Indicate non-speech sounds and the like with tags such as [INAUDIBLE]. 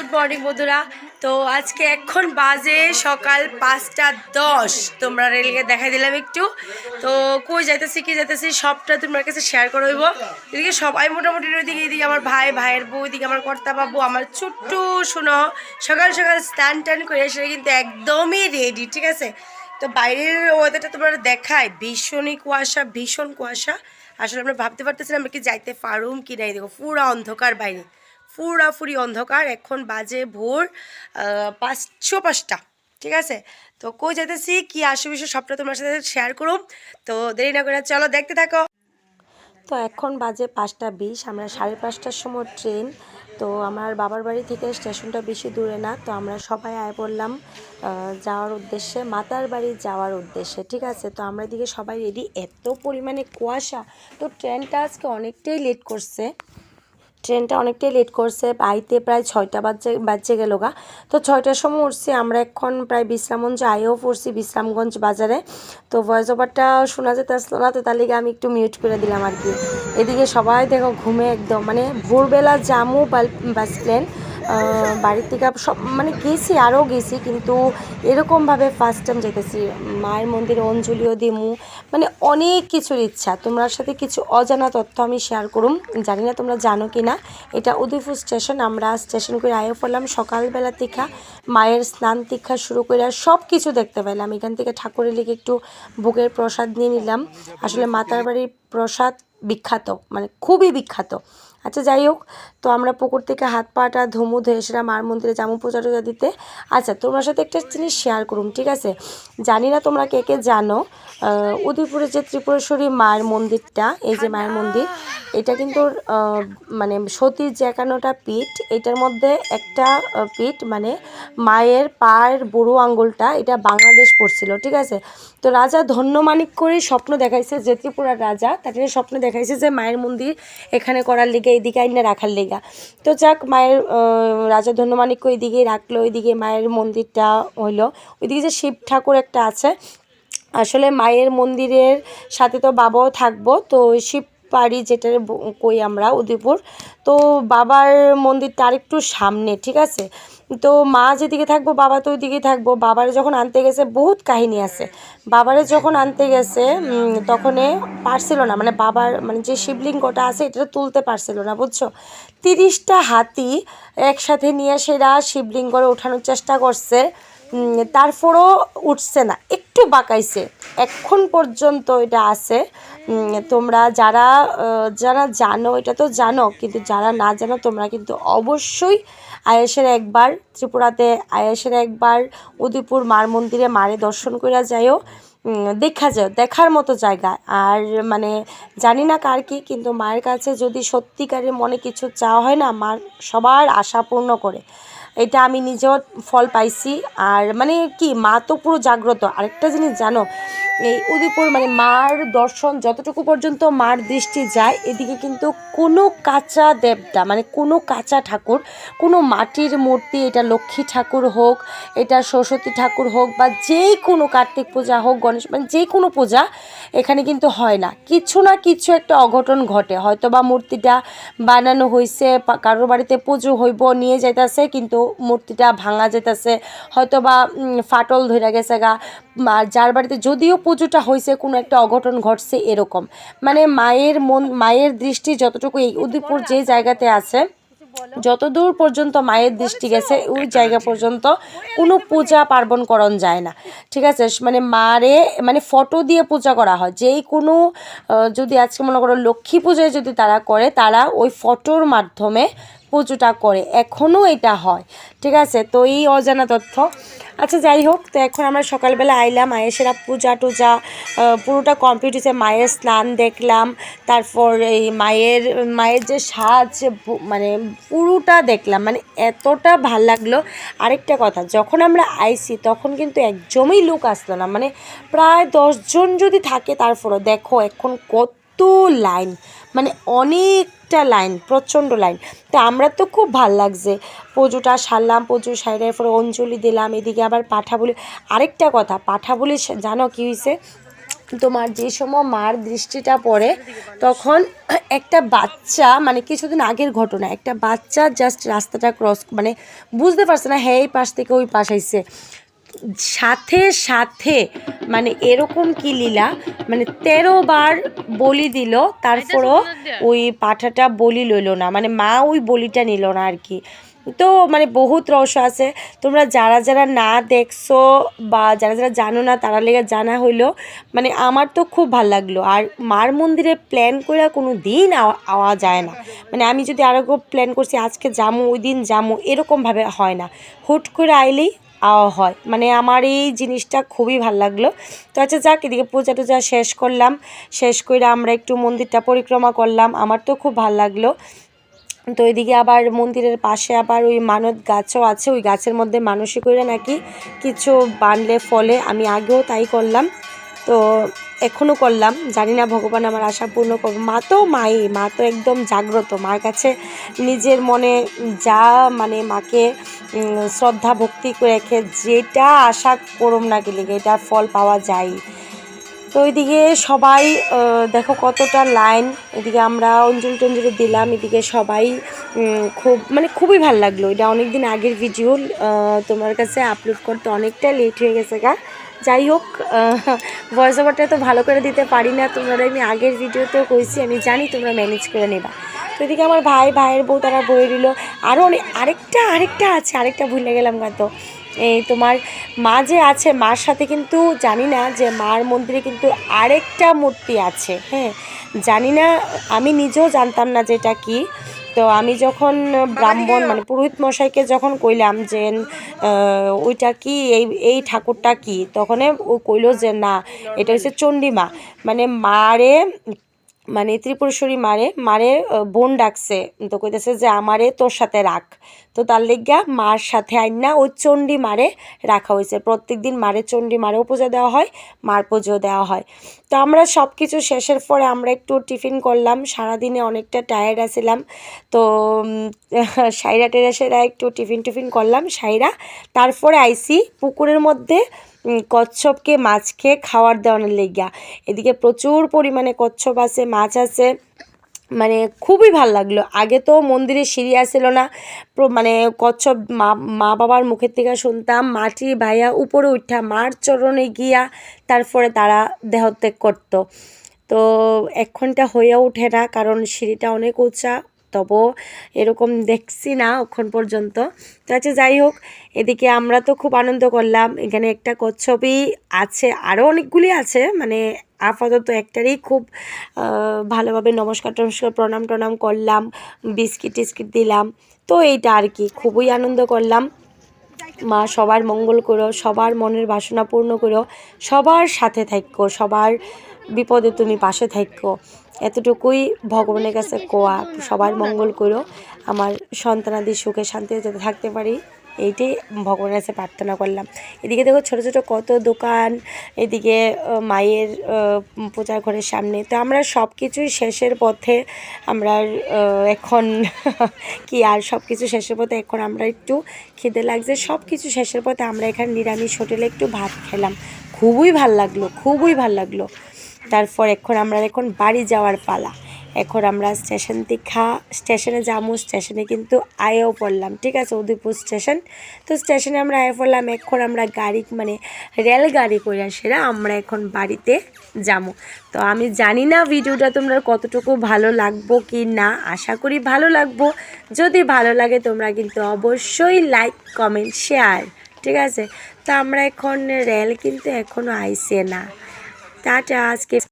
Good morning বন্ধুরা। তো আজকে এখন বাজে সকাল পাঁচটা দশ। তোমরা রেলকে দেখাই দিলাম একটু। তো কই যাইতেছি, কি যাইতেছি, সবটা তোমার কাছে শেয়ার করে হইব। এদিকে সবাই মোটামুটি ওইদিকে এদিকে আমার ভাই, ভাইয়ের বউ, এদিকে আমার কর্তা বাবু, আমার ছোট্টু শোনো, সকাল সকাল স্ট্যান্ড ট্যান্ড করে এসে কিন্তু একদমই রেডি ঠিক আছে? তো বাইরের ওয়েদারটা তোমরা দেখায়, ভীষণই কুয়াশা, ভীষণ কুয়াশা। আসলে আমরা ভাবতে পারতেছিলাম আমরা কি যাইতে পারুম কি নাই, দেখো, পুরো অন্ধকার বাইরে। পুরাপুরি অন্ধকার। এখন বাজে ভোর পাঁচশো পাঁচটা। ঠিক আছে? তো কই যেতেছি কি বিষয় সবটা তোমার সাথে শেয়ার করুম। তো দেরি না করে চলো দেখতে থাকো। তো এখন বাজে পাঁচটা বিশ, আমরা সাড়ে পাঁচটার সময় ট্রেন তো আমার বাবার বাড়ি থেকে স্টেশনটা বেশি দূরে না, তো আমরা সবাই আয় পড়লাম যাওয়ার উদ্দেশ্যে, মাতার বাড়ি যাওয়ার উদ্দেশ্যে। ঠিক আছে? তো আমরা দিকে সবাই রেডি এত পরিমাণে কুয়াশা। তো ট্রেনটা আজকে অনেকটাই লেট করছে। ট্রেনটা অনেকটাই লেট করছে। আইতে প্রায় ছয়টা বাজে বাজে গেল গা। তো ছয়টার সময় উঠছি, আমরা এখন প্রায় বিশ্রামগঞ্জ আয়েও পড়ছি বিশ্রামগঞ্জ বাজারে। তো ভয়েস ওভারটা শোনা যেতে আসলো না, তো তার লিগে আমি একটু মিউট করে দিলাম আর কি। এদিকে সবাই দেখো ঘুমে একদম মানে ভোরবেলা জামু বাস প্লেন বাড়ির থেকে সব মানে গেছি, আরও গেছি, কিন্তু এরকমভাবে ফার্স্ট টাইম যেতেছি মায়ের মন্দিরে অঞ্জলিও দিমু মানে অনেক কিছুর ইচ্ছা। তোমার সাথে কিছু অজানা তথ্য আমি শেয়ার করুম। জানি না তোমরা জানো কি না এটা উদয়পুর স্টেশন আমরা স্টেশন করে আয়ো পড়লাম। সকালবেলা তীক্ষা মায়ের স্নান তীক্ষা শুরু করে সব কিছু দেখতে পেলাম। এখান থেকে ঠাকুরের লিখে একটু বুকের প্রসাদ নিয়ে নিলাম। আসলে মাতার বাড়ির প্রসাদ বিখ্যাত মানে খুবই বিখ্যাত। আচ্ছা যাই হোক, তো আমরা পুকুর থেকে হাত পাটা ধুমু ধুয়ে সেটা মার মন্দিরে জামু পূজা টুজা দিতে। আচ্ছা তোমার সাথে একটা জিনিস শেয়ার করুন ঠিক আছে? জানি না তোমরা কে কে জানো উদয়পুরে যে ত্রিপুরেশ্বরী মায়ের মন্দিরটা, এই যে মায়ের মন্দির, এটা কিন্তু মানে সতীর যে একান্নটা পিঠ, এটার মধ্যে একটা পিঠ মানে মায়ের পায়ের বুড়ো আঙ্গুলটা, এটা বাংলাদেশ পড়ছিল, ঠিক আছে? তো রাজা ধন্যমানিক করে স্বপ্ন দেখাইছে যে ত্রিপুরার রাজা, তাকে স্বপ্ন দেখাইছে যে মায়ের মন্দির এখানে করার লেগে এইদিকে আইনে রাখার লেগা। তো যাক, মায়ের রাজা ধন্যমানিক্য ওইদিকেই রাখল ওইদিকে মায়ের মন্দিরটা হইল। ওইদিকে যে শিব ঠাকুর একটা আছে, আসলে মায়ের মন্দিরের সাথে তো বাবাও থাকব। তো শিব পারি যেটা কই আমরা, উদয়পুর। তো বাবার মন্দিরটা আরেকটু সামনে, ঠিক আছে? তো মা যেদিকে থাকব, বাবা তো ওইদিকে থাকব। বাবারে যখন আনতে গেছে, বহুত কাহিনী আছে। বাবারে যখন আনতে গেছে তখনে পারছিল না। মানে বাবার মানে যে শিবলিঙ্গটা আছে, এটা তুলতে পারছিল না, বুঝছ? তিরিশটা হাতি একসাথে নিয়ে সেরা শিবলিঙ্গরে ওঠানোর চেষ্টা করছে। তারপরও উঠছে না। একটু বাঁকাইছে। এখন পর্যন্ত এটা আছে। তোমরা যারা যারা জানো, এটা তো জানো, কিন্তু যারা না জানো, তোমরা কিন্তু অবশ্যই আয়েসের একবার, ত্রিপুরাতে আয়েসের একবার উদয়পুর মার মন্দিরে মারে দর্শন করে যাইও। দেখা যায় দেখার মতো জায়গা। আর মানে জানি না কার কি, কিন্তু মায়ের কাছে যদি সত্যিকারের মনে কিছু চাওয়া হয় না, মার সবার আশা পূর্ণ করে। এটা আমি নিজেও ফল পাইছি। আর মানে কি, মা তো পুরো জাগ্রত। আরেকটা জিনিস জানো, এই উদয়পুর মানে মার দর্শন যতটুকু পর্যন্ত মার দৃষ্টি যায়, এদিকে কিন্তু কোনো কাঁচা দেবতা মানে কোনো কাঁচা ঠাকুর, কোনো মাটির মূর্তি, এটা লক্ষ্মী ঠাকুর হোক, এটা সরস্বতী ঠাকুর হোক, বা যেই কোনো কার্তিক পূজা হোক, গণেশ মানে যে কোনো পূজা এখানে কিন্তু হয় না। কিছু না কিছু একটা অঘটন ঘটে। হয়তো বা মূর্তিটা বানানো হয়েছে কারোর বাড়িতে পুজো হইব, নিয়ে যাইতাছে, কিন্তু মূর্তিটা ভাঙা যেতেছে হয়তো বা ফাটল ধরে গেছে গা। আর যার বাড়িতে যদিও পুজোটা হয়েছে কোনো একটা অঘটন ঘটছে এরকম। মানে মায়ের মন, মায়ের দৃষ্টি যতটুকু এই উদয়পুর যে জায়গাতে আছে, যতদূর পর্যন্ত মায়ের দৃষ্টি গেছে, ওই জায়গা পর্যন্ত কোনো পূজা পার্বণ করণ যায় না। ঠিক আছে? মানে মারে মানে ফটো দিয়ে পূজা করা হয়। যেই কোনো যদি আজকে মনে করো লক্ষ্মী পূজায় যদি তারা করে, তারা ওই ফটোর মাধ্যমে পুজোটা করে। এখনও এটা হয়। ঠিক আছে? তো এই অজানা তথ্য। আচ্ছা যাই হোক, তো এখন আমরা সকালবেলা আইলাম আয়েসেরা পূজা টুজা পুরোটা কমপ্লিট হয়েছে। মায়ের স্নান দেখলাম, তারপর এই মায়ের মায়ের যে সাজ মানে পুরোটা দেখলাম। মানে এতটা ভালো লাগল। আরেকটা কথা, যখন আমরা আইসি, তখন কিন্তু একদমই লুক আসলো না। মানে প্রায় দশজন যদি থাকে তারপরও, দেখো এখন কত লাইন মানে অনেকটা লাইন, প্রচণ্ড লাইন। তো আমরা তো খুব ভালো লাগছে। পুজোটা সারলাম, পুজো সাইডে পরে অঞ্জলি দিলাম, এদিকে আবার পাঠা বলি আরেকটা কথা পাঠা বলি জানো কী হয়েছে তোমার যে সময় মার দৃষ্টিটা পড়ে, তখন একটা বাচ্চা মানে কিছুদিন আগের ঘটনা, একটা বাচ্চা জাস্ট রাস্তাটা ক্রস মানে বুঝতে পারছে না হ্যাঁ এই পাশ থেকে ওই পাশ আইসে সাথে সাথে মানে এরকম কি লীলা? মানে তেরো বার বলি দিল তারপরও ওই পাঠাটা বলি লইল না মানে মা ওই বলিটা নিল না আর কি। তো মানে বহুত রহস্য আছে তোমরা যারা যারা না দেখছ বা যারা যারা জানো না তারা লেগে জানা হইল মানে আমার তো খুব ভালো লাগল। আর মার মন্দিরে প্ল্যান করে কোনো দিন আওয়া- যায় না। মানে আমি যদি আরও প্ল্যান করছি আজকে যামো ওই দিন যামো এরকমভাবে হয় না। হুট করে আইলেই হয়। মানে আমার এই জিনিসটা খুবই ভালো লাগল। তো আচ্ছা যাক, এদিকে পূজা টুজা শেষ করলাম। শেষ করে আমরা একটু মন্দিরটা পরিক্রমা করলাম। আমার তো খুব ভালো লাগল। তো এদিকে আবার মন্দিরের পাশে আবার ওই মানত গাছও আছে। ওই গাছের মধ্যে মানুষই করে নাকি কিছু বানলে ফলে। আমি আগেও তাই করলাম। তো এখনও করলাম। জানি না, ভগবান আমার আশা পূর্ণ করবে। মা তো মাই, মা তো একদম জাগ্রত। মার কাছে নিজের মনে যা মানে মাকে শ্রদ্ধা ভক্তি রেখে যেটা আশা করুম না গেলে এটার ফল পাওয়া যায়। তো ওইদিকে সবাই দেখো কতটা লাইন। এদিকে আমরা অঞ্জলি টঞ্জলি দিলাম, এদিকে সবাই খুব মানে খুবই ভালো লাগল। এটা অনেক দিন আগের ভিডিও তোমার কাছে আপলোড করতে অনেকটা লেট হয়ে গেছে গা। যাই হোক ভয়েস ওভারটা তো ভালো করে দিতে পারি না। তোমরা আমি আগের ভিডিওতেও কইছি, আমি জানি তোমরা ম্যানেজ করে নেবা। এদিকে আমার ভাই, ভাইয়ের বউ, তারা বই দিল। আরও অনেক, আরেকটা আরেকটা আছে, আরেকটা ভুলে গেলাম গা তো। এই তোমার মা যে আছে, মার সাথে কিন্তু জানি না যে মার মন্দিরে কিন্তু আরেকটা মূর্তি আছে হ্যাঁ। জানি না, আমি নিজেও জানতাম না যে এটা কি। তো আমি যখন ব্রাহ্মণ মানে পুরোহিত মশাইকে যখন কইলাম যে ওইটা কি, এই এই ঠাকুরটা কি, তখন ও কইলো যে না, এটা হচ্ছে চণ্ডীমা। মানে মারে মানে ত্রিপুরেশ্বরী মারে মারে বোন ডাকছে। তো কইতেছে যে, আমারে তোর সাথে রাখ। তো তার লিগা মার সাথে আইনা ওই চণ্ডী মারে রাখা হয়েছে প্রত্যেক দিন মারে চণ্ডী মারেও পূজা দেওয়া হয়, মার পুজো দেওয়া হয়। তো আমরা সব কিছু শেষের পরে আমরা একটু টিফিন করলাম। সারাদিনে অনেকটা টায়ার্ড আছিলাম। তো [LAUGHS] সাইরা টেরা সেরা একটু টিফিন টিফিন করলাম। সাইরা, তারপরে আইসি পুকুরের মধ্যে উম, মাছ খেয়ে খাওয়ার দেওয়ানোর লেগা এদিকে প্রচুর পরিমাণে কচ্ছপ আছে মাছ আছে। মানে খুবই ভালো লাগল। আগে তো মন্দিরে সিঁড়ি আসছিল না। মানে কচ্ছপ মা মা বাবার মুখের থেকে শুনতাম মাটি ভাইয়া উপরে উঠা মার চরণে গিয়া তারপরে তারা দেহত্যাগ করতো। তো এক্ষণটা হয়ে ওঠে না কারণ সিঁড়িটা অনেক উঁচা। তবু এরকম দেখছি না ওক্ষণ পর্যন্ত। তো আচ্ছা যাই হোক, এদিকে আমরা তো খুব আনন্দ করলাম। এখানে একটা কচ্ছপই আছে আরও অনেকগুলি আছে। মানে আপাতত একটারই খুব ভালোভাবে নমস্কার টমস্কার প্রণাম টনাম করলাম, বিস্কিট টিস্কিট দিলাম। তো এইটা আর কি, খুবই আনন্দ করলাম। মা সবার মঙ্গল করো, সবার মনের বাসনা পূর্ণ করো, সবার সাথে থাকো, সবার বিপদে তুমি পাশে থাকো এতটুকুই ভগবানের কাছে কোয়া। সবার মঙ্গল করো। আমার সন্তানাদি সুখে শান্তিতে যাতে থাকতে পারি, এইটাই ভগবানের কাছে প্রার্থনা করলাম। এদিকে দেখো ছোটো ছোটো কত দোকান, এদিকে মায়ের পূজার ঘরের সামনে। তো আমরা সব কিছুই শেষের পথে আমরা এখন [LAUGHS] কি আর সব কিছু শেষের পথে এখন আমরা একটু খিদে লাগছে। সব কিছু শেষের পথে আমরা এখানে নিরামিষ হোটেলে একটু ভাত খেলাম। খুবই ভালো লাগল, খুবই ভালো লাগল। তারপর এখন আমরা এখন বাড়ি যাওয়ার পালা। এখন আমরা স্টেশন থেকে স্টেশনে যাব, স্টেশনে কিন্তু আয়েও পড়লাম, ঠিক আছে? উদয়পুর স্টেশন। তো স্টেশনে আমরা আয়ে পড়লাম, এখন আমরা গাড়ি মানে রেলগাড়ি করে সেরা আমরা এখন বাড়িতে যাব। তো আমি জানি না ভিডিওটা তোমরা কতটুকু ভালো লাগবো কি না, আশা করি ভালো লাগবো। যদি ভালো লাগে তোমরা কিন্তু অবশ্যই লাইক, কমেন্ট, শেয়ার, ঠিক আছে? তো আমরা এখন রেল কিন্তু এখনও আইসে না। টাটা আজকে